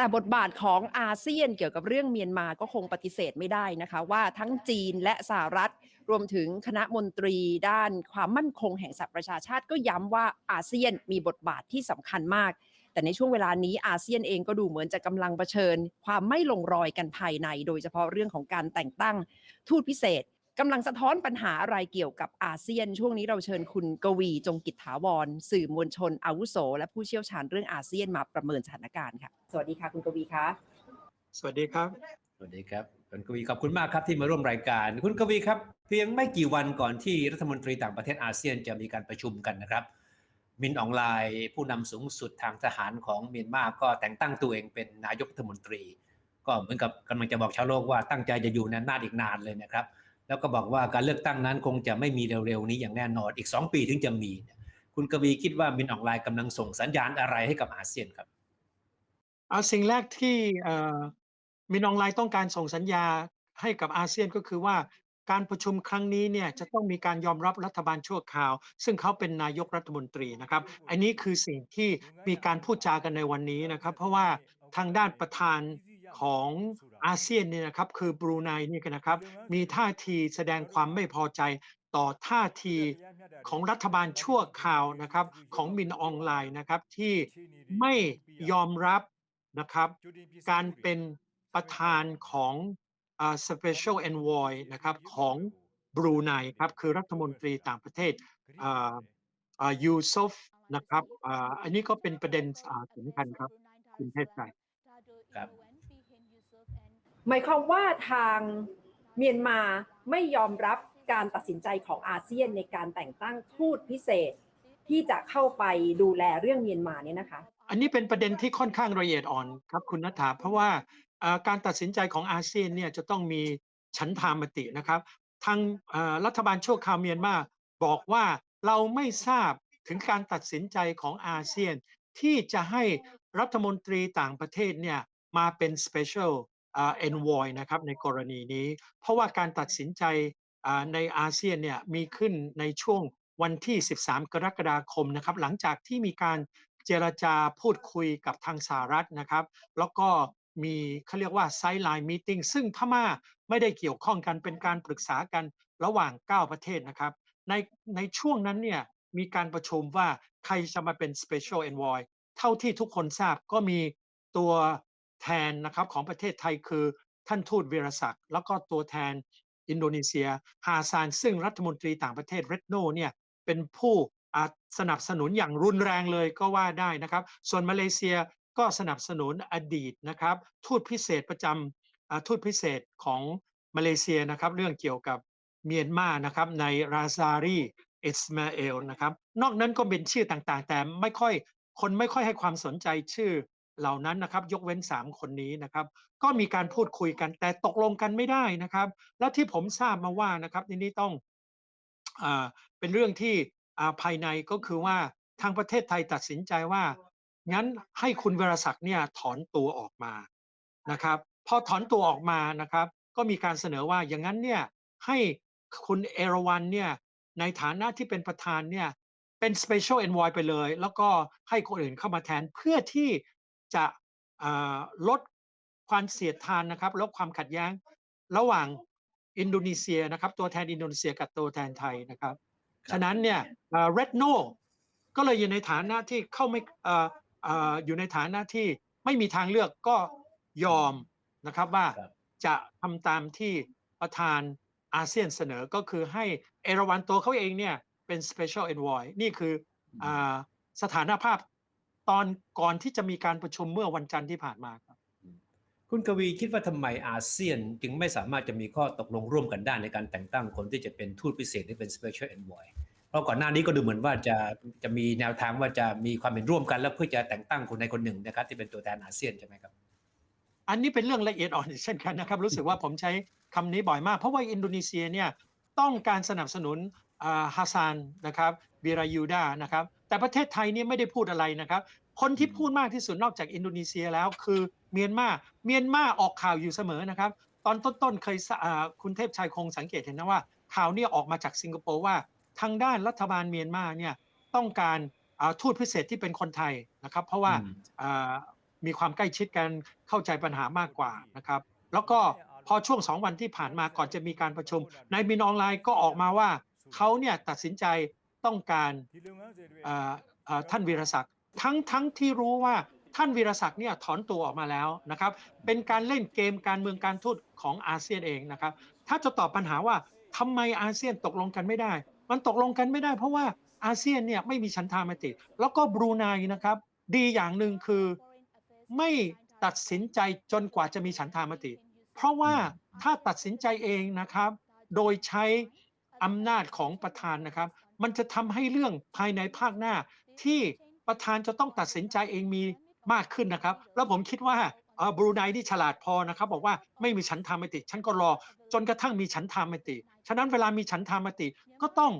แต่บทบาทของอาเซียนเกี่ยวกับเรื่องเมียนมาก็คงปฏิเสธไม่ได้นะคะ ว่าทั้งจีนและสหรัฐ รวมถึงคณะมนตรีด้านความมั่นคงแห่งสหประชาชาติก็ย้ำว่าอาเซียนมีบทบาทที่สำคัญมาก แต่ในช่วงเวลานี้อาเซียนเองก็ดูเหมือนจะกำลังเผชิญ ความไม่ลงรอยกันภายใน โดยเฉพาะเรื่องของการแต่งตั้งทูตพิเศษ กำลังสะท้อนปัญหาอะไรเกี่ยวกับอาเซียน ช่วงนี้เราเชิญคุณกวีจงกิจถาวร สื่อมวลชนอาวุโส และผู้เชี่ยวชาญเรื่องอาเซียนมาประเมินสถานการณ์ค่ะ สวัสดีค่ะคุณกวีคะสวัสดีครับ สวัสดีครับคุณกวีขอบคุณมากครับที่มาร่วมรายการ คุณกวีครับ เพียงไม่กี่วันก่อนที่รัฐมนตรีต่างประเทศอาเซียนจะมีการประชุมกันนะครับ มินอองไลน์ผู้นำสูงสุดทางทหารของเมียนมาก็แต่งตั้งตัวเองเป็นนายกรัฐมนตรี ก็เหมือนกับกำลังจะบอกชาวโลกว่าตั้งใจจะอยู่ในนาจอีกนานเลยนะครับ แล้วก็บอกว่าการเลือกตั้งนั้นคงจะไม่มีเร็วๆนี้อย่างแน่นอนอีก 2 ปีถึงจะมีเนี่ยคุณกวีคิดว่ามินอองไลน์กำลังส่งสัญญาณอะไรให้กับอาเซียนครับเอาสิ่งแรกที่เอ่อมินออนไลน์ต้องการส่งสัญญาให้กับอาเซียนก็คือว่าการประชุมครั้งนี้เนี่ยจะต้องมีการยอมรับรัฐบาลชั่วคราว ซึ่งเขาเป็นนายกรัฐมนตรีนะครับอันนี้คือสิ่งที่มีการพูดจากันในวันนี้นะครับ เพราะว่าทางด้านประธานของ อาเซียนเนี่ยนะครับคือบรูไนนี่กันนะครับ มีท่าทีแสดงความไม่พอใจต่อท่าทีของรัฐบาลชั่วคราวนะครับของมินออนไลน์นะครับที่ไม่ยอมรับนะครับการเป็นประธานของอ่า Special Envoy นะครับของบรูไนครับคือรัฐมนตรีต่างประเทศอ่าอ่ายูซฟนะครับอ่าอันนี้ก็เป็นประเด็นอ่าสำคัญครับคุณเทพไกรครับ หมายความว่าทางเมียนมาไม่ยอมรับการตัดสินใจของอาเซียนในการแต่งตั้งทูตพิเศษที่จะเข้าไปดูแลเรื่องเมียนมาเนี่ยนะคะ อันนี้เป็นประเด็นที่ค่อนข้างละเอียดอ่อนครับคุณนัฐาเพราะว่าการตัดสินใจของอาเซียนเนี่ยจะต้องมีฉันทามตินะครับทางรัฐบาลชั่วคราวเมียนมาบอกว่าเราไม่ทราบถึงการตัดสินใจของอาเซียนที่จะให้รัฐมนตรีต่างประเทศเนี่ยมาเป็น special เอ่า envoy นะครับในกรณีนี้ เพราะว่าการตัดสินใจในอาเซียนเนี่ยมีขึ้นในช่วงวันที่ 13 กรกฎาคมนะครับหลังจากที่มีการเจรจาพูดคุยกับทางสหรัฐนะครับ แล้วก็มีเขาเรียกว่าไซด์ไลน์มีติ้งซึ่งพม่าไม่ได้เกี่ยวข้องกันเป็นการปรึกษากันระหว่าง 9 ประเทศนะครับ ในในช่วงนั้นเนี่ยมีการประชุมว่าใครจะมาเป็น Special Envoy เท่าที่ทุกคนทราบก็มีตัว แทนนะครับของประเทศไทยคือท่านทูตวีรศักดิ์แล้วก็ตัวแทนอินโดนีเซียฮาซาน ซึ่งรัฐมนตรีต่างประเทศเรดโนเนี่ยเป็นผู้สนับสนุนอย่างรุนแรงเลยก็ว่าได้นะครับ ส่วนมาเลเซียก็สนับสนุนอดีตนะครับ ทูตพิเศษประจำทูตพิเศษของมาเลเซียนะครับ เรื่องเกี่ยวกับเมียนมานะครับในราซารีอิสมาเอลนะครับ นอกนั้นก็เป็นชื่อต่างๆ แต่ไม่ค่อยคนไม่ค่อยให้ความสนใจชื่อ เหล่านั้นนะครับยกเว้น 3 คนนี้นะครับ ก็มีการพูดคุยกันแต่ตกลงกันไม่ได้นะครับ แล้วที่ผมทราบมาว่านะครับนี้ต้องอเป็นเรื่องที่ภายในก็คือว่าทางประเทศไทยตัดสินใจว่า งั้นให้คุณวรศักดิ์เนี่ยถอนตัวออกมานะครับพอถอนตัวออกมานะครับ ก็มีการเสนอว่าอย่างนั้นเนี่ยให้คุณเอราวันเนี่ยในฐานะที่เป็นประธานเนี่ยเป็น Special Envoy ไปเลย แล้วก็ให้คนอื่นเข้ามาแทนเพื่อที่ จะอ่าลดความเสียดทานนะครับลดความขัดแย้งระหว่างอินโดนีเซียนะครับตัวแทนอินโดนีเซียกับตัวแทนไทยนะครับฉะนั้นเนี่ยเรดโนก็เลยอยู่ในฐานะที่เข้าไม่เอ่อเอ่ออยู่ในฐานะที่ไม่มีทางเลือกก็ยอมนะครับว่าครับจะทำตามที่ประธานอาเซียนเสนอก็คือให้เอราวันตัวเขาเองเนี่ยเป็น Special Envoy นี่คืออาสถานภาพ ตอนก่อนที่จะมีการประชุมเมื่อวันจันทร์ที่ผ่านมาครับ คุณกวีคิดว่าทำไมอาเซียนจึงไม่สามารถจะมีข้อตกลงร่วมกันได้ในการแต่งตั้งคนที่จะเป็นทูตพิเศษที่เป็น Special Envoy เพราะก่อนหน้านี้ก็ดูเหมือนว่าจะจะมีแนวทางว่าจะมีความเห็นร่วมกันแล้วเพื่อจะแต่งตั้งคนใดคนหนึ่งนะครับ ที่เป็นตัวแทนอาเซียนใช่ไหมครับ อันนี้เป็นเรื่องละเอียดอ่อนอีกเช่นกันนะครับ รู้สึกว่าผมใช้คำนี้บ่อยมาก เพราะว่าอินโดนีเซียเนี่ยต้องการสนับสนุนอ่า ฮัสซานนะครับบิรายูดานะครับแต่ประเทศไทยเนี่ยไม่ได้พูดอะไรนะครับ คนที่พูดมากที่สุดนอกจากอินโดนีเซียแล้วคือเมียนมาเมียนมาออกข่าวอยู่เสมอนะครับ ตอนต้นๆเคยสะอ่าคุณเทพชัยคงสังเกตเห็นนะว่าข่าวเนี่ยออกมาจากสิงคโปร์ว่า ทางด้านรัฐบาลเมียนมาเนี่ยต้องการอ่าทูตพิเศษที่เป็นคนไทยนะครับ เพราะว่าอืมอ่ามีความใกล้ชิดกันเข้าใจปัญหามากกว่านะครับ แล้วก็พอช่วงสองวันที่ผ่านมาก่อนจะมีการประชุมนายมินออนไลน์ก็ออกมาว่า เขาเนี่ยตัดสินใจต้องการเอ่อเอ่อท่านวีรศักดิ์ทั้งทั้งที่รู้ว่าท่านวีรศักดิ์เนี่ยถอนตัวออกมาแล้วนะครับเป็นการเล่นเกมการเมืองการทูตของอาเซียนเองนะครับถ้าจะตอบปัญหาว่าทำไมอาเซียนตกลงกันไม่ได้ มันตกลงกันไม่ได้ เพราะว่าอาเซียนเนี่ยไม่มีฉันทามติ แล้วก็บรูไนนะครับดีอย่างหนึ่งคือไม่ตัดสินใจจนกว่าจะมีฉันทามติ เพราะว่าถ้าตัดสินใจเองนะครับ โดยใช้ อำนาจของประธานนะครับ มันจะทำให้เรื่องภายในภาคหน้า ที่ประธานจะต้องตัดสินใจเองมีมากขึ้นนะครับ แล้วผมคิดว่าอ่อบรูไนนี่ฉลาดพอนะครับ บอกว่าไม่มีฉันทามติ ฉันก็รอ จนกระทั่งมีฉันทามติ ฉะนั้นเวลามีฉันทามติก็ต้อง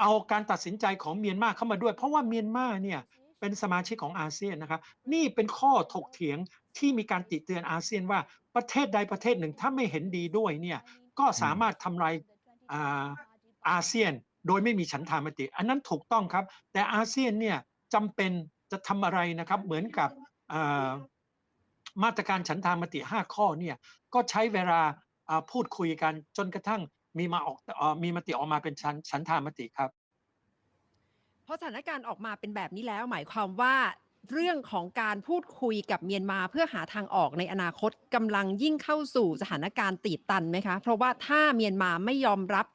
เอาการตัดสินใจของเมียนมาเข้ามาด้วย เพราะว่าเมียนมาเนี่ยเป็นสมาชิกของอาเซียนนะครับ นี่เป็นข้อถกเถียงที่มีการติเตือนอาเซียนว่าประเทศใดประเทศหนึ่งถ้าไม่เห็นดีด้วยเนี่ยก็สามารถทำลาย อาอาเซียนโดยไม่มีฉันทามติ อันนั้นถูกต้องครับ แต่อาเซียนเนี่ยจำเป็นจะทำอะไรนะครับ เหมือนกับามาตรการฉันทามติ 5 ข้อเนี่ยก็ใช้เวลาาพูดคุยกันจนกระทั่งมีมาออกอมีมติออกมาเป็นฉันฉันทามติครับ เพราะสถานการณ์ออกมาเป็นแบบนี้แล้ว หมายความว่า เรื่องของการพูดคุยกับเมียนมาเพื่อหาทางออกในอนาคตกำลังยิ่งเข้าสู่สถานการณ์ตีตันไหมคะ เพราะว่าถ้าเมียนมาไม่ยอมรับ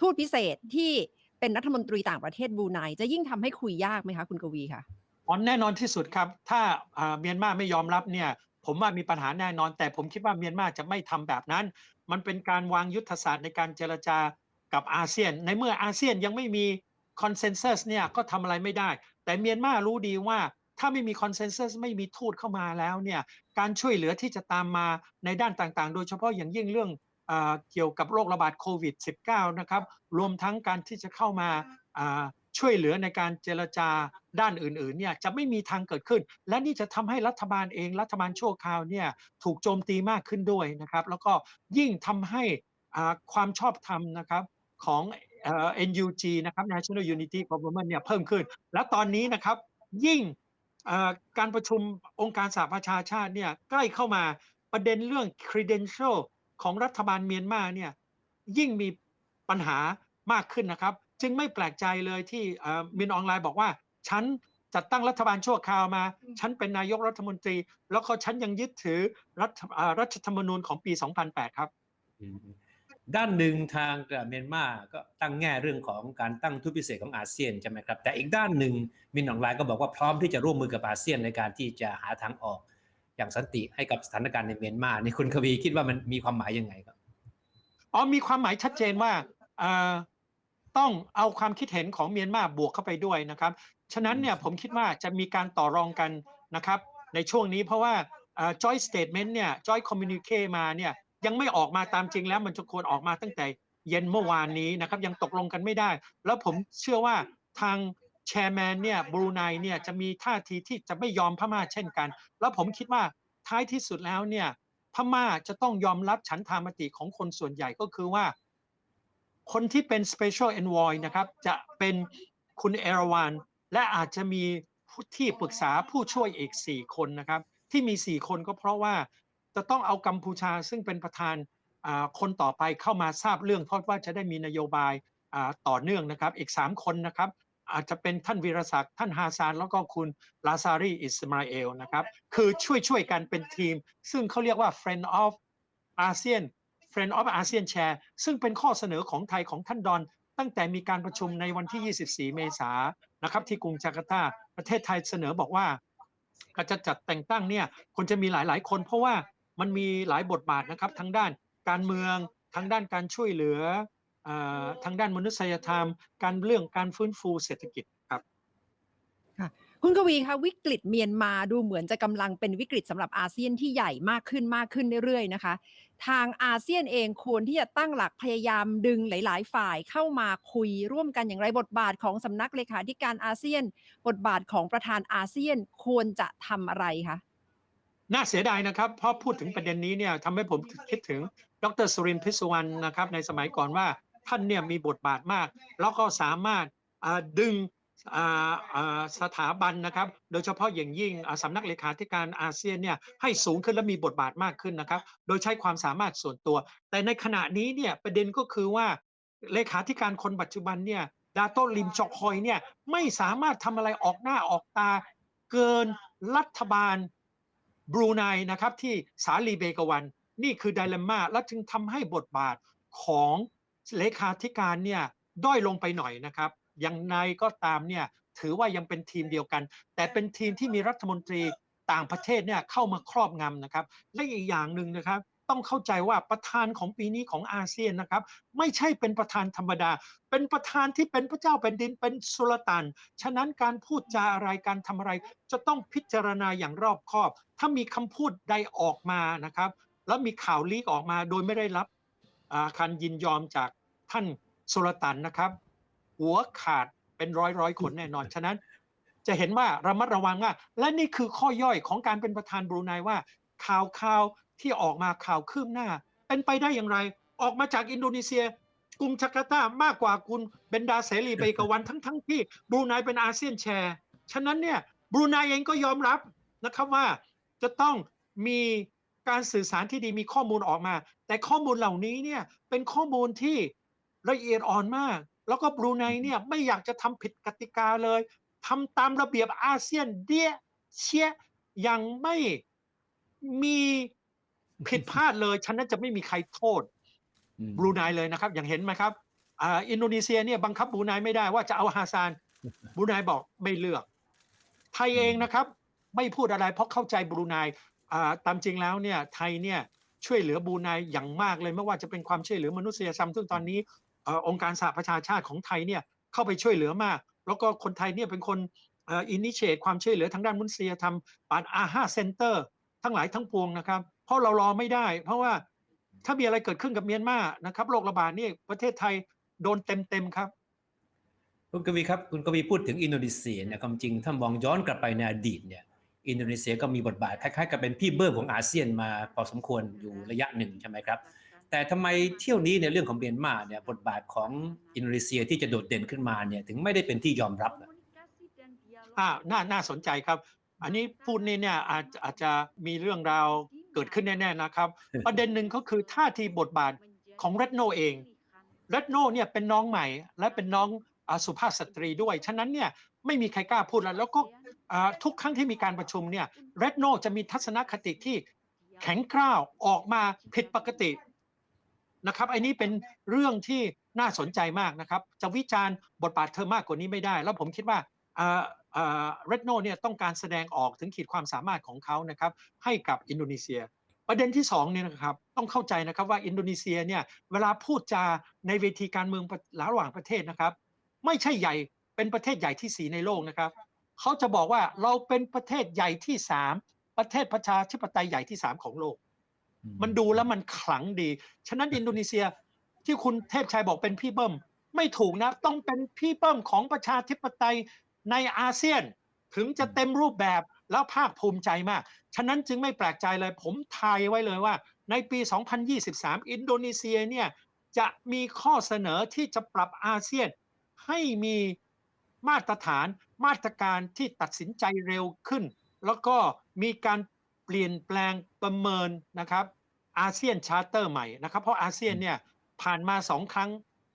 ทูตพิเศษที่เป็นรัฐมนตรีต่างประเทศบูไนจะยิ่งทำให้คุยยากไหมคะคุณกวีคะอ๋อแน่นอนที่สุดครับ ถ้าเมียนมาไม่ยอมรับเนี่ย ผมว่ามีปัญหาแน่นอน แต่ผมคิดว่าเมียนมาจะไม่ทำแบบนั้น มันเป็นการวางยุทธศาสตร์ในการเจรจากับอาเซียน ในเมื่ออาเซียนยังไม่มีคอนเซนแซสเนี่ยก็ทำอะไรไม่ได้ แต่เมียนมารู้ดีว่า ถ้าไม่มีคอนเซนแซสไม่มีทูตเข้ามาแล้วเนี่ยการช่วยเหลือที่จะตามมาในด้านต่างๆ โดยเฉพาะอย่างยิ่งเรื่องอ่าเกี่ยวกับโรคระบาดโควิด -19 นะครับรวมทั้งการที่จะเข้ามาช่วยเหลือในการเจรจาด้านอื่นๆเนี่ยจะไม่มีทางเกิดขึ้น และนี่จะทำให้รัฐบาลเองรัฐบาลชั่วคราวเนี่ยถูกโจมตีมากขึ้นด้วยนะครับแล้วก็ยิ่งทำให้ความชอบธรรมนะครับของเอ่อ NUG นะครับ National Unity Government เนี่ยเพิ่มขึ้น และตอนนี้นะครับยิ่ง การประชุมองค์การสหประชาชาติเนี่ยใกล้เข้ามาประเด็นเรื่อง credential ของรัฐบาลเมียนมาเนี่ยยิ่งมีปัญหามากขึ้นนะครับ จึงไม่แปลกใจเลยที่เอ่อมินออนไลน์บอกว่า ฉันจัดตั้งรัฐบาลชั่วคราวมา ฉันเป็นนายกรัฐมนตรี แล้วก็ฉันยังยึดถือรัฐอ่ารัฐธรรมนูญของปี 2008 ครับอืม ด้านหนึ่งทางเมียนมาก็ตั้งแง่เรื่องของการตั้งทูตพิเศษของอาเซียนใช่ไหมครับแต่อีกด้านหนึ่งมินออนไลน์ก็บอกว่าพร้อมที่จะร่วมมือกับอาเซียนในการที่จะหาทางออกอย่างสันติให้กับสถานการณ์ในเมียนมานี่คุณควีคิดว่ามันมีความหมายยังไงครับอ๋อมีความหมายชัดเจนว่าต้องเอาความคิดเห็นของเมียนมาบวกเข้าไปด้วยนะครับฉะนั้นเนี่ยผมคิดว่าจะมีการต่อรองกันนะครับในช่วงนี้เพราะว่าเอ่อ joint statement เนี่ย joint communique มาเนี่ย ยังไม่ออกมาตามจริงแล้วมันจะควรออกมาตั้งแต่เย็นเมื่อวานนี้นะครับยังตกลงกันไม่ได้ แล้วผมเชื่อว่าทางแชร์แมนเนี่ยบรูไนเนี่ยจะมีท่าทีที่จะไม่ยอมพม่าเช่นกัน แล้วผมคิดว่าท้ายที่สุดแล้วเนี่ยพม่าจะต้องยอมรับฉันทามติของคนส่วนใหญ่ก็คือว่า คนที่เป็น Special Envoy นะครับจะเป็นคุณเอราวันและอาจจะมีผู้ที่ปรึกษาผู้ช่วยอีก 4 คนนะครับ ที่มี 4 คนก็เพราะว่า จะต้องเอากัมพูชาซึ่งเป็นประธานคนต่อไปเข้ามาทราบเรื่องเพราะว่าจะได้มีนโยบายต่อเนื่องนะครับ อีก 3 คนนะครับ อาจจะเป็นท่านวีรศักดิ์ท่านฮาซาน แล้วก็คุณลาซารีอิสมาเอลนะครับ คือช่วยช่วยกันเป็นทีม ซึ่งเขาเรียกว่า Friend of ASEAN Friend of ASEAN Chair ซึ่งเป็นข้อเสนอของไทยของท่านดอนตั้งแต่มีการประชุมในวันที่ 24 เมษายนนะครับ ที่กรุงจาการ์ตาประเทศไทยเสนอบอกว่าก็จะจัดแต่งตั้งเนี่ยคนจะมีหลาย ๆ คนเพราะว่า มันมีหลายบทบาทนะครับทั้งด้านการเมืองทั้งด้านการช่วยเหลืออทางด้านมนุษยธรรม การเรื่องการฟื้นฟูเศรษฐกิจครับค่ะคุณกวีคะวิกฤตเมียนมาดูเหมือนจะกำลังเป็นวิกฤตสำหรับอาเซียนที่ใหญ่มากขึ้นมากขึ้นเรื่อยๆนะคะ ทางอาเซียนเองควรที่จะตั้งหลักพยายามดึงหลาย ๆ ฝ่ายเข้ามาคุยร่วมกันอย่างไรบทบาทของสำนักเลขาธิการอาเซียน บทบาทของประธานอาเซียนควรจะทำอะไรคะ น่าเสียดายนะครับเพราะพูดถึงประเด็นนี้เนี่ยทำให้ผมคิดถึงดรสุรินทร์พิศวรรณนะครับ ในสมัยก่อนว่าท่านเนี่ยมีบทบาทมาก แล้วก็สามารถดึงสถาบันนะครับ โดยเฉพาะอย่างยิ่งสำนักเลขาธิการอาเซียนเนี่ยให้สูงขึ้นและมีบทบาทมากขึ้นนะครับ โดยใช้ความสามารถส่วนตัว แต่ในขณะนี้เนี่ยประเด็นก็คือว่าเลขาธิการคนปัจจุบันเนี่ยดาโต้ลิมจอกฮอยเนี่ยไม่สามารถทำอะไรออกหน้าออกตา เกินรัฐบาล บรูไนนะครับที่สาลีเบกวันนี่คือไดเลม่าและจึงทำให้บทบาทของเลขาธิการเนี่ยด้อยลงไปหน่อยนะครับอย่างไรก็ตามเนี่ยถือว่ายังเป็นทีมเดียวกัน แต่เป็นทีมที่มีรัฐมนตรีต่างประเทศเนี่ยเข้ามาครอบงำนะครับ และอีกอย่างหนึ่งนะครับ ต้องเข้าใจว่าประธานของปีนี้ของอาเซียนนะครับ ไม่ใช่เป็นประธานธรรมดา เป็นประธานที่เป็นพระเจ้าแผ่นดินเป็นสุลต่านฉะนั้นการพูดจาอะไรการทำอะไร จะต้องพิจารณาอย่างรอบคอบ ถ้ามีคำพูดใดออกมานะครับ แล้วมีข่าวลีกออกมาโดยไม่ได้รับอ่าการยินยอมจากท่านสุลต่านนะครับ หัวขาดเป็นร้อยร้อยคนแน่นอนฉะนั้นจะเห็นว่าระมัดระวังว่า และนี่คือข้อย่อยของการเป็นประธานบรูไนว่าข่าวข่าว ที่ออกมาข่าวคืบหน้า เป็นไปได้อย่างไร ออกมาจากอินโดนีเซียกรุงจาการ์ตามากกว่าคุณเบนดาเสรีเบกวันทั้งทั้งที่บรูไนเป็นอาเซียนแชร์ ฉะนั้นเนี่ยบรูไนเองก็ยอมรับนะครับว่าจะต้องมีการสื่อสารที่ดีมีข้อมูลออกมา แต่ข้อมูลเหล่านี้เนี่ยเป็นข้อมูลที่ละเอียดอ่อนมาก แล้วก็บรูไนเนี่ยไม่อยากจะทำผิดกติกาเลยทำตามระเบียบอาเซียนเดียเชียยังไม่มี ผิดพลาดเลยฉะนั้นจะไม่มีใครโทษอืมบรูไนเลยนะครับ อย่างเห็นไหมครับอ่าอินโดนีเซียเนี่ยบังคับบรูไนไม่ได้ว่าจะเอาฮาซานบรูไนบอกไม่เลือก ไทยเองนะครับ ไม่พูดอะไรเพราะเข้าใจบรูไนอ่าตามจริงแล้วเนี่ยไทยเนี่ยช่วยเหลือบรูไนอย่างมากเลยไม่ว่าจะเป็นความช่วยเหลือมนุษยธรรมซึ่งตอนนี้เอ่อองค์การสหประชาชาติของไทยเนี่ยเข้าไปช่วยเหลือมาก แล้วก็คนไทยเนี่ยเป็นคนอินิเชตความช่วยเหลือทางด้านมนุษยธรรมผ่านอาห้าเซ็นเตอร์ทั้งหลายทั้งปวงนะครับเพ ราะเรารอไม่ได้ เพราะว่าถ้ามีอะไรเกิดขึ้นกับเมียนมานะครับโรคระบาดนี่ประเทศไทยโดนเต็มๆครับคุณกวีครับคุณกวีพูดถึงอินโดนีเซียเนี่ยความจริงถ้ามองย้อนกลับไปในอดีตเนี่ยอินโดนีเซียก็มีบทบาทคล้ายๆกับเป็นพี่เบิ้มของอาเซียนมาพอสมควรอยู่ระยะหนึ่งใช่ไหมครับ แต่ทำไมเที่ยวนี้ในเรื่องของเมียนมาเนี่ยบทบาทของอินโดนีเซียที่จะโดดเด่นขึ้นมาเนี่ยถึงไม่ได้เป็นที่ยอมรับล่ะอ่าน่าน่าสนใจครับ อันนี้พูดนี่เนี่ยอาจอาจจะมีเรื่องราว เกิดขึ้นแน่ๆนะครับ ประเด็นหนึ่งก็คือท่าทีบทบาทของเรดโนเองเรดโนเนี่ยเป็นน้องใหม่และเป็นน้องอาสุภาพสตรีด้วย ฉะนั้นเนี่ยไม่มีใครกล้าพูดแล้ว แล้วก็อ่าทุกครั้งที่มีการประชุมเนี่ยเรดโนจะมีทัศนคติที่แข็งกร้าวออกมาผิดปกตินะครับอันนี้เป็นเรื่องที่น่าสนใจมากนะครับ จะวิจารณ์บทบาทเธอมากกว่านี้ไม่ได้ แล้วผมคิดว่า เรดโนเนี่ยต้องการแสดงออกถึงขีดความสามารถของเขานะครับให้กับอินโดนีเซีย ประเด็นที่สองเนี่ยนะครับต้องเข้าใจนะครับว่าอินโดนีเซียเนี่ยเวลาพูดจาในเวทีการเมืองระหว่างประเทศนะครับ ไม่ใช่ใหญ่เป็นประเทศใหญ่ที่สีในโลกนะครับเขาจะบอกว่าเราเป็นประเทศใหญ่ที่สามประเทศประชาธิปไตยใหญ่ที่สามของโลก มันดูแล้วมันขลังดี ฉะนั้นอินโดนีเซียที่คุณเทพชัยบอกเป็นพี่เบิ้มไม่ถูกนะ ต้องเป็นพี่เบิ้มของประชาธิปไตย ในอาเซียนถึงจะเต็มรูปแบบแล้วภาคภูมิใจมาก ฉะนั้นจึงไม่แปลกใจเลย ผมทายไว้เลยว่า ในปี 2023 อินโดนีเซียเนี่ยจะมีข้อเสนอที่จะปรับอาเซียน ให้มีมาตรฐานมาตรการที่ตัดสินใจเร็วขึ้น แล้วก็มีการเปลี่ยนแปลงประเมินนะครับอาเซียนชาร์เตอร์ใหม่นะครับเพราะอาเซียนเนี่ยผ่านมาสองครั้ง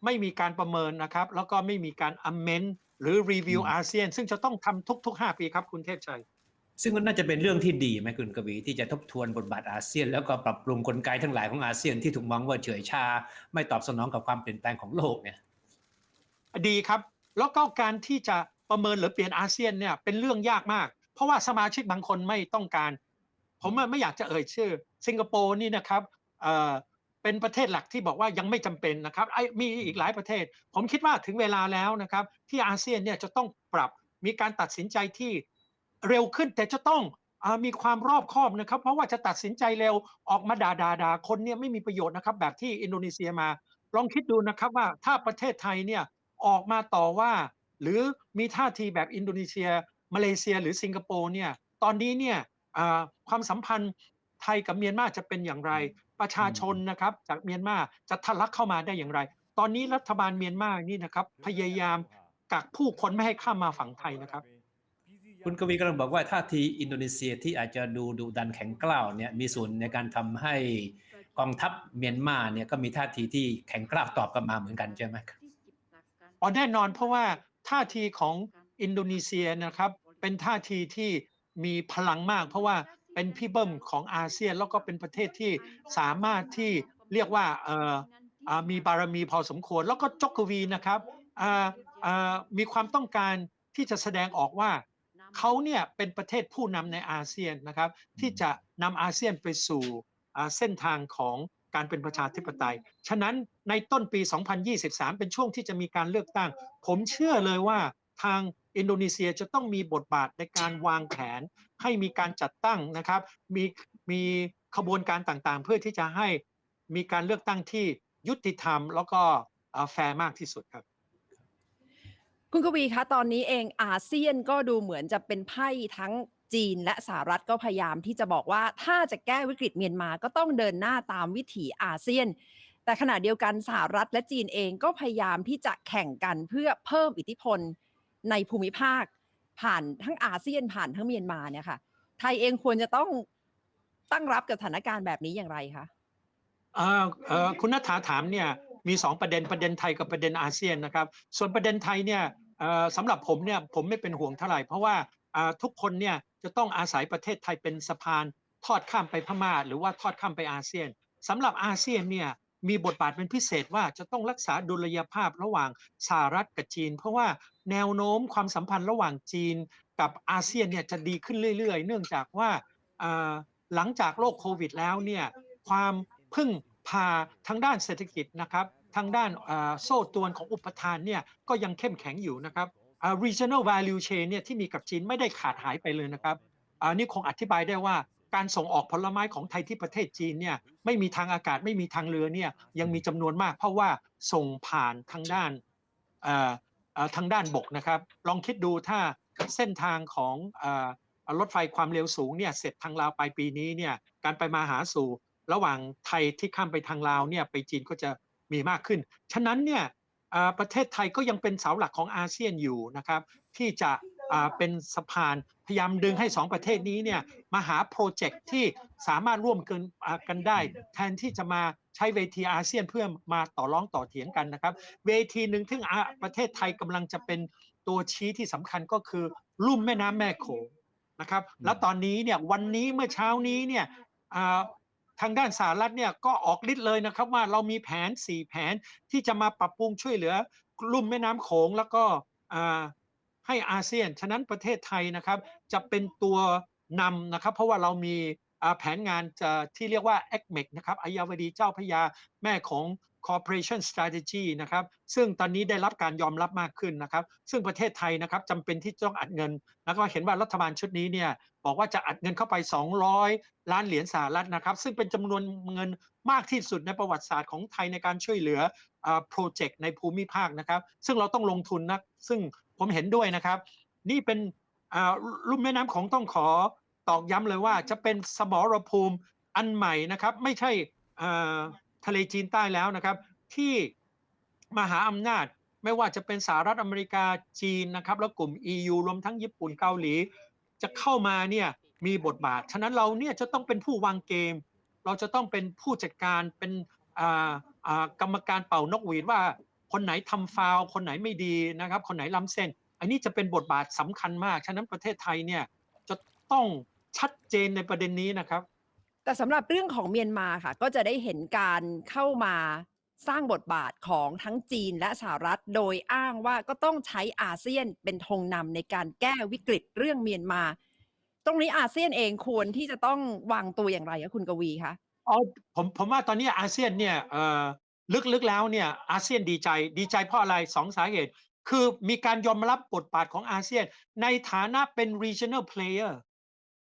ไม่มีการประเมินนะครับ แล้วก็ไม่มีการอ m เมน หรือรีวิวอืมอาเซียน ซึ่งจะต้องทำทุก ๆ 5 ปีครับคุณเทพชัย ซึ่งมันน่าจะเป็นเรื่องที่ดีไหมคุณกวีที่จะทบทวนบทบาทอาเซียน แล้วก็ปรับปรุงกลไกทั้งหลายของอาเซียนที่ถูกมองว่าเฉอยชา ไม่ตอบสนองกับความเปลี่ยนแปลงของโลกเนี่ยดีครับ แล้วก็การที่จะประเมินหรือเปลี่ยนอาเซียนเนี่ยเป็นเรื่องยากมาก เพราะว่าสมาชิกบางคนไม่ต้องการ ผมไม่อยากจะเอ่ยชื่อ สิงคโปร์นี่นะครับ เอ่อเป็นประเทศหลักที่บอกว่ายังไม่จำเป็นนะครับไอ้มีอีกหลายประเทศ ผมคิดว่าถึงเวลาแล้วนะครับ ที่อาเซียนเนี่ยจะต้องปรับมีการตัดสินใจที่เร็วขึ้นแต่จะต้องอามีความรอบคอบนะครับ เพราะว่าจะตัดสินใจเร็วออกมาด่าด่าด่าคนเนี่ยไม่มีประโยชน์นะครับ แบบที่อินโดนีเซียมา ลองคิดดูนะครับว่าถ้าประเทศไทยเนี่ยออกมาต่อว่า หรือมีท่าทีแบบอินโดนีเซีย มาเลเซียหรือสิงคโปร์เนี่ยตอนนี้เนี่ยอ่าความสัมพันธ์ไทยกับเมียนมาจะเป็นอย่างไร ประชาชนนะครับจากเมียนมาจะทะลักเข้ามาได้อย่างไร ตอนนี้รัฐบาลเมียนมานี่นะครับพยายามกักผู้คนไม่ให้ข้ามมาฝั่งไทยนะครับ คุณกวีกำลังบอกว่าท่าทีอินโดนีเซียที่อาจจะดูดุดันแข็งกร้าวเนี่ยมีส่วนในการทำให้กองทัพเมียนมาเนี่ยก็มีท่าทีที่แข็งกร้าวตอบกลับมาเหมือนกันใช่ไหมครับอ๋อแน่นอนเพราะว่าท่าทีของอินโดนีเซียนะครับเป็นท่าทีที่มีพลังมาก เพราะว่า เป็นพี่เบิ้มของอาเซียน แล้วก็เป็นประเทศที่สามารถที่เรียกว่าเอ่ออ่ามีบารมีพอสมควร แล้วก็จกกวีนะครับอ่าอ่ามีความต้องการที่จะแสดงออกว่าเขาเนี่ยเป็นประเทศผู้นำในอาเซียนนะครับที่จะนำอาเซียนไปสู่อ่าเส้นทางของการเป็นประชาธิปไตย ฉะนั้นในต้นปี 2023 เป็นช่วงที่จะมีการเลือกตั้ง ผมเชื่อเลยว่าทางอินโดนีเซียจะต้องมีบทบาทในการวางแผน ให้มีการจัดตั้งนะครับ มีมีขบวนการต่างๆ เพื่อที่จะให้มีการเลือกตั้งที่ยุติธรรม แล้วก็แฟร์มากที่สุดครับคุณกวีคะตอนนี้เองอาเซียนก็ดูเหมือนจะเป็นไพ่ทั้งจีนและสหรัฐก็พยายามที่จะบอกว่าถ้าจะแก้วิกฤตเมียนมาก็ต้องเดินหน้าตามวิถีอาเซียน แต่ขณะเดียวกันสหรัฐและจีนเองก็พยายามที่จะแข่งกันเพื่อเพิ่มอิทธิพลในภูมิภาค ผ่านทั้งอาเซียนผ่านทั้งเมียนมาเนี่ยค่ะไทยเองควรจะต้องตั้งรับกับสถานการณ์แบบนี้อย่างไรคะคุณนัฐาถามเนี่ยมีสองประเด็นประเด็นไทยกับประเด็นอาเซียนนะครับ ส่วนประเด็นไทยเนี่ยสำหรับผมเนี่ยผมไม่เป็นห่วงเท่าไหร่ เพราะว่าอ่าทุกคนเนี่ยจะต้องอาศัยประเทศไทยเป็นสะพาน ทอดข้ามไปพม่า หรือว่าทอดข้ามไปอาเซียนสำหรับอาเซียนเนี่ย มีบทบาทเป็นพิเศษว่าจะต้องรักษาดุลยภาพระหว่างสหรัฐกับจีน เพราะว่าแนวโน้มความสัมพันธ์ระหว่างจีนกับอาเซียนเนี่ยจะดีขึ้นเรื่อย ๆ เนื่องจากว่าหลังจากโรคโควิดแล้วเนี่ยความพึ่งพาทางด้านเศรษฐกิจนะครับทางด้านโซ่ตวนของอุปทานเนี่ยก็ยังเข้มแข็งอยู่นะครับ regional value chain เนี่ยที่มีกับจีนไม่ได้ขาดหายไปเลยนะครับอันนี้คงอธิบายได้ว่า การส่งออกผลไม้ของไทยที่ประเทศจีนเนี่ยไม่มีทางอากาศไม่มีทางเรือเนี่ยยังมีจำนวนมาก เพราะว่าส่งผ่านทางด้านทางด้านบกนะครับ ลองคิดดูถ้าเส้นทางของรถไฟความเร็วสูงเนี่ยเสร็จทางลาวปลายปีนี้เนี่ยการไปมาหาสู่ระหว่างไทยที่ข้ามไปทางลาวเนี่ยไปจีนก็จะมีมากขึ้น ฉะนั้นเนี่ยประเทศไทยก็ยังเป็นเสาหลักของอาเซียนอยู่นะครับ ที่จะเป็นสะพาน พยายามดึงให้สองประเทศนี้เนี่ยมาหาโปรเจกต์ที่สามารถร่วมกันอ่ากันได้ แทนที่จะมาใช้เวทีอาเซียนเพื่อมาต่อร้องต่อเถียงกันนะครับ เวทีหนึ่งที่อ่าประเทศไทยกำลังจะเป็นตัวชี้ที่สำคัญก็คือลุ่มแม่น้ำแม่โขงนะครับ แล้วตอนนี้เนี่ยวันนี้เมื่อเช้านี้เนี่ยอ่าทางด้านสหรัฐเนี่ยก็ออกฤทธิ์เลยนะครับว่าเรามีแผน 4 แผนที่จะมาปรับปรุงช่วยเหลือลุ่มแม่น้ำโขงแล้วก็อ่าให้อาเซียน ฉะนั้นประเทศไทยนะครับ จะเป็นตัวนำนะครับ เพราะว่าเรามีแผนงานที่เรียกว่า ECMEC นะครับอายาวดีเจ้าพยาแม่ของ Corporation Strategy นะครับ ซึ่งตอนนี้ได้รับการยอมรับมากขึ้นนะครับ ซึ่งประเทศไทยนะครับจำเป็นที่ต้องอัดเงิน แล้วก็เห็นว่ารัฐบาลชุดนี้เนี่ยบอกว่าจะอัดเงินเข้าไป 200 ล้านเหรียญสหรัฐนะครับ ซึ่งเป็นจำนวนเงินมากที่สุดในประวัติศาสตร์ของไทยในการช่วยเหลือโปรเจกต์ในภูมิภาคนะครับ ซึ่งเราต้องลงทุนนะซึ่งผมเห็นด้วยนะครับ นี่เป็น ลุ่มแม่น้ำของต้องขอตอกย้ำเลยว่าจะเป็นสมรภูมิอันใหม่นะครับ ไม่ใช่ทะเลจีนใต้แล้วนะครับ ที่มหาอำนาจไม่ว่าจะเป็นสหรัฐอเมริกาจีนนะครับ แล้วกลุ่ม EU รวมทั้งญี่ปุ่นเกาหลี จะเข้ามาเนี่ยมีบทบาท ฉะนั้นเราเนี่ยจะต้องเป็นผู้วางเกม เราจะต้องเป็นผู้จัดการเป็นกรรมการเป่านกหวีดว่า คนไหนทำฟาวคนไหนไม่ดีนะครับ คนไหนล้ำเส้น อันนี้จะเป็นบทบาทสำคัญมาก ฉะนั้นประเทศไทยเนี่ยจะต้องชัดเจนในประเด็นนี้นะครับ แต่สำหรับเรื่องของเมียนมาค่ะ ก็จะได้เห็นการเข้ามาสร้างบทบาทของทั้งจีนและสหรัฐ โดยอ้างว่าก็ต้องใช้อาเซียนเป็นธงนำในการแก้วิกฤตเรื่องเมียนมา ตรงนี้อาเซียนเองควรที่จะต้องวางตัวอย่างไรคะคุณกวีคะอ๋อผมผมว่าตอนนี้อาเซียนเนี่ยเอ่อลึกๆแล้วเนี่ยอาเซียนดีใจดีใจเพราะอะไรสองสาเหตุ คือมีการยอมรับบทบาทของอาเซียน ในฐานะเป็น regional player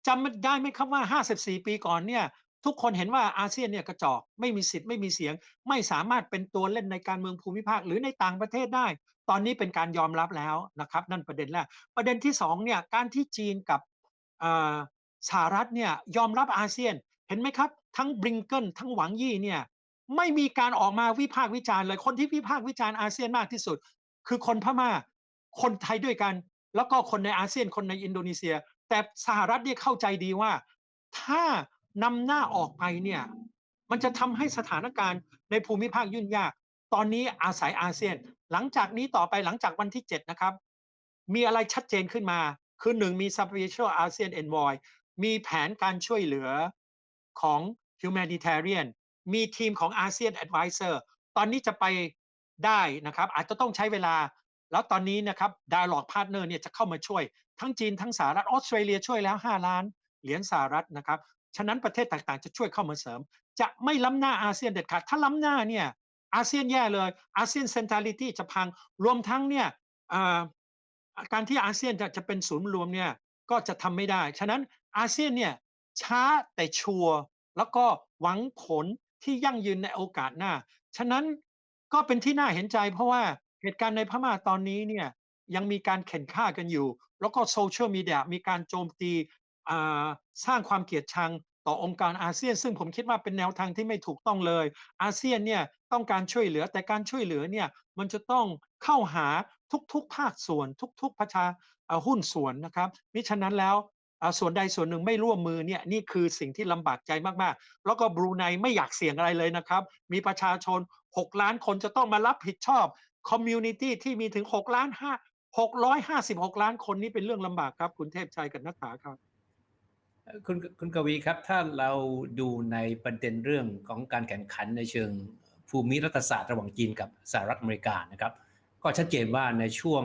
จำได้ไหมครับว่า 54 ปีก่อนเนี่ยทุกคนเห็นว่าอาเซียนเนี่ยกระจอกไม่มีสิทธิ์ไม่มีเสียง ไม่สามารถเป็นตัวเล่นในการเมืองภูมิภาคหรือในต่างประเทศได้ ตอนนี้เป็นการยอมรับแล้วนะครับ นั่นประเด็นแรกประเด็นที่สองเนี่ยการที่จีนกับสหรัฐเนี่ยยอมรับอาเซียน เห็นไหมครับ ทั้งบริงเกิลทั้งหวังยี่เนี่ยไม่มีการออกมาวิพากษ์วิจารณ์เลยคนที่วิพากษ์วิจารณ์อาเซียนมากที่สุด คือคนพม่า คนไทยด้วยกัน แล้วก็คนในอาเซียนคนในอินโดนีเซีย แต่สหรัฐเนี่ยเข้าใจดีว่า ถ้านำหน้าออกไปเนี่ยมันจะทำให้สถานการณ์ในภูมิภาคยุ่งยาก ตอนนี้อาศัยอาเซียน หลังจากนี้ต่อไปหลังจากวันที่ 7 นะครับ มีอะไรชัดเจนขึ้นมา คือหนึ่งมี Special ASEAN Envoy มีแผนการช่วยเหลือของ Humanitarian มีทีมของ ASEAN Advisor ตอนนี้จะไป ได้นะครับ อาจจะต้องใช้เวลา แล้วตอนนี้นะครับ Dialogue Partner เนี่ยจะเข้ามาช่วย ทั้งจีนทั้งสหรัฐออสเตรเลียช่วยแล้ว 5 ล้านเหรียญสหรัฐนะครับฉะนั้นประเทศต่างๆ จะช่วยเข้ามาเสริม จะไม่ล้ำหน้าอาเซียนเด็ดขาดถ้าล้ำหน้าเนี่ยอาเซียนแย่เลยอาเซียนเซนทรัลิตี้จะพังรวมทั้งเนี่ยการที่อาเซียนจะจะเป็นศูนย์รวมเนี่ยก็จะทำไม่ได้ ฉะนั้นอาเซียนเนี่ยช้าแต่ชัวร์แล้วก็หวังผลที่ยั่งยืนในโอกาสหน้า ฉะนั้น ก็เป็นที่น่าเห็นใจเพราะว่าเหตุการณ์ในพม่าตอนนี้เนี่ยยังมีการเข็นฆ่ากันอยู่ แล้วก็โซเชียลมีเดียมีการโจมตีสร้างความเกลียดชังต่อองค์การอาเซียน ซึ่งผมคิดว่าเป็นแนวทางที่ไม่ถูกต้องเลย อาเซียนเนี่ยต้องการช่วยเหลือแต่การช่วยเหลือเนี่ยมันจะต้องเข้าหาทุกๆภาคส่วน ทุก ๆ ประชาหุ้นส่วนนะครับมิฉะนั้นแล้ว ส่วนใดส่วนหนึ่งไม่ร่วมมือเนี่ยนี่คือสิ่งที่ลำบากใจมากๆ แล้วก็บรูไนไม่อยากเสี่ยงอะไรเลยนะครับ มีประชาชน 6 ล้านคนจะต้องมารับผิดชอบคอมมูนิตี้ที่มีถึง 6 ล้าน5 656 ล้านคนนี่เป็นเรื่องลำบากครับ คุณเทพชัยกับนักษาครับ คุณคุณกวีครับ ถ้าเราดูในประเด็นเรื่องของการแข่งขันในเชิงภูมิรัฐศาสตร์ระหว่างจีนกับสหรัฐอเมริกานะครับ ก็ชัดเจนว่าในช่วง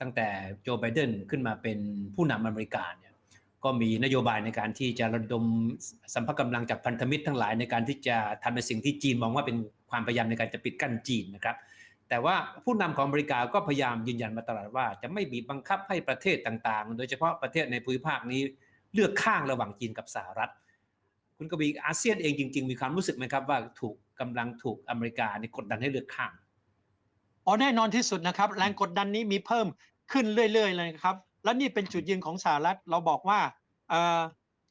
ตั้งแต่โจไบเดนขึ้นมาเป็นผู้นำอเมริกาเนี่ย ก็มีนโยบายในการที่จะระดมสัมภากำลังจากพันธมิตรทั้งหลายในการที่จะทำในสิ่งที่จีนมองว่าเป็นความพยายามในการจะปิดกั้นจีนนะครับ แต่ว่าผู้นำของอเมริกาก็พยายามยืนยันมาตลอดว่า จะไม่บีบบังคับให้ประเทศต่างๆ โดยเฉพาะประเทศในภูมิภาคนี้เลือกข้างระหว่างจีนกับสหรัฐ คุณกวีอาเซียนเองจริง ๆ มีความรู้สึกไหมครับว่าถูกกำลังถูกอเมริกาในกดดันให้เลือกข้างอ๋อแน่นอนที่สุดนะครับ แรงกดดันนี้มีเพิ่มขึ้นเรื่อย ๆ เลยครับ และนี่เป็นจุดยืนของสหรัฐเราบอกว่าอ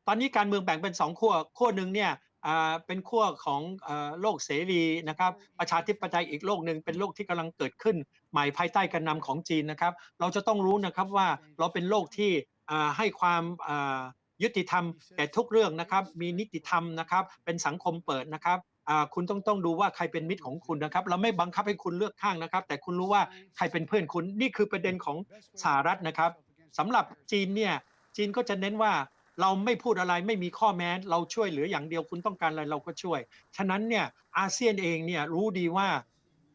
ตอนนี้การเมืองแบ่งเป็นสองขั้วขั้วหนึ่งเนี่ยเป็นขั้วของอโลกเสรีนะครับประชาธิปไตยอีกโลกหนึ่งเป็นโลกที่กำลังเกิดขึ้นใหม่ภายใต้การนำของจีนนะครับ เราจะต้องรู้นะครับว่าเราเป็นโลกที่ให้ความยุติธรรมแก่ทุกเรื่องนะครับมีนิติธรรมนะครับเป็นสังคมเปิดนะครับคุณต้องต้องดูว่าใครเป็นมิตรของคุณนะครับ เราไม่บังคับให้คุณเลือกข้างนะครับ แต่คุณรู้ว่าใครเป็นเพื่อนคุณนี่คือประเด็นของสหรัฐนะครับ สำหรับจีนเนี่ยจีนก็จะเน้นว่าเราไม่พูดอะไรไม่มีข้อแม้ เราช่วยเหลืออย่างเดียวคุณต้องการอะไรเราก็ช่วย ฉะนั้นเนี่ยอาเซียนเองเนี่ยรู้ดีว่า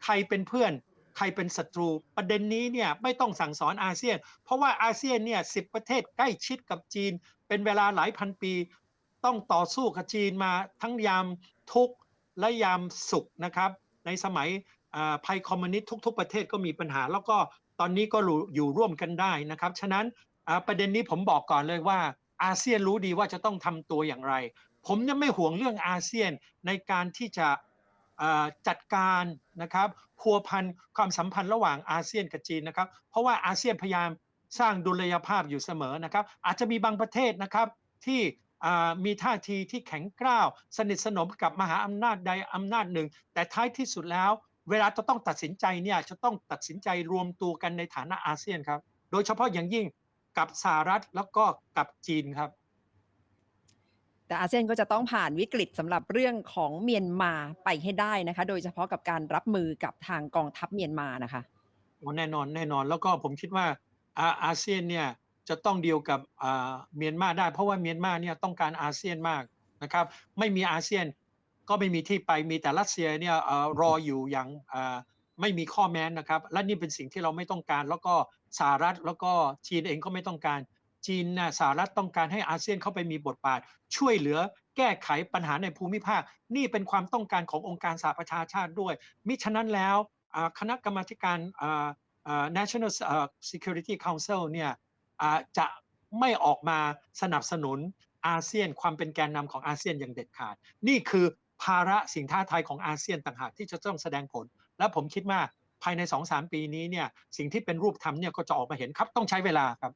ใครเป็นเพื่อนใครเป็นศัตรู ประเด็นนี้เนี่ยไม่ต้องสั่งสอนอาเซียน เพราะว่าอาเซียนเนี่ยสิประเทศใกล้ชิดกับจีน เป็นเวลาหลายพันปี ต้องต่อสู้กับจีนมาทั้งยามทุกข์และยามสุขนะครับ ในสมัยอ่าภัยคอมมิวนิสต์ทุก ๆ ประเทศก็มีปัญหา แล้วก็ ตอนนี้ก็อยู่ร่วมกันได้นะครับ ฉะนั้นประเด็นนี้ผมบอกก่อนเลยว่าอาเซียนรู้ดีว่าจะต้องทำตัวอย่างไร ผมยังไม่ห่วงเรื่องอาเซียนในการที่จะจัดการนะครับพัวพันความสัมพันธ์ระหว่างอาเซียนกับจีนนะครับ เพราะว่าอาเซียนพยายามสร้างดุลยภาพอยู่เสมอนะครับ อาจจะมีบางประเทศนะครับที่มีท่าทีที่แข็งกร้าว สนิทสนมกับมหาอำนาจใดอำนาจหนึ่ง แต่ท้ายที่สุดแล้ว เวลาจะต้องตัดสินใจเนี่ยจะต้องตัดสินใจรวมตัวกันในฐานะอาเซียนครับ โดยเฉพาะอย่างยิ่งกับสหรัฐแล้วก็กับจีนครับ แต่อาเซียนก็จะต้องผ่านวิกฤตสำหรับเรื่องของเมียนมาไปให้ได้นะคะ โดยเฉพาะกับการรับมือกับทางกองทัพเมียนมานะคะโอ้แน่นอนแน่นอนแล้วก็ผมคิดว่าอาอาเซียนเนี่ยจะต้องเดียวกับอ่าเมียนมาได้ เพราะว่าเมียนมาเนี่ยต้องการอาเซียนมากนะครับ ไม่มีอาเซียน ก็ไม่มีที่ไปมีแต่รัสเซียเนี่ยรออยู่อย่างไม่มีข้อแม้นะครับ และนี่เป็นสิ่งที่เราไม่ต้องการ แล้วก็สหรัฐแล้วก็จีนเองก็ไม่ต้องการจีนนะสหรัฐต้องการให้อาเซียนเข้าไปมีบทบาท ช่วยเหลือแก้ไขปัญหาในภูมิภาค นี่เป็นความต้องการขององค์การสหประชาชาติด้วย มิฉะนั้นแล้วคณะกรรมาการ National Security Council เนี่ยจะไม่ออกมาสนับสนุนอาเซียนความเป็นแกนนำของอาเซียนอย่างเด็ดขาด นี่คือ ภาระสิ่งท้าทายของอาเซียนต่างหากที่จะต้องแสดงผล และผมคิดว่าภายใน 2-3 ปีนี้เนี่ยสิ่งที่เป็นรูปธรรมเนี่ยก็จะออกมาเห็นครับต้องใช้เวลาครับ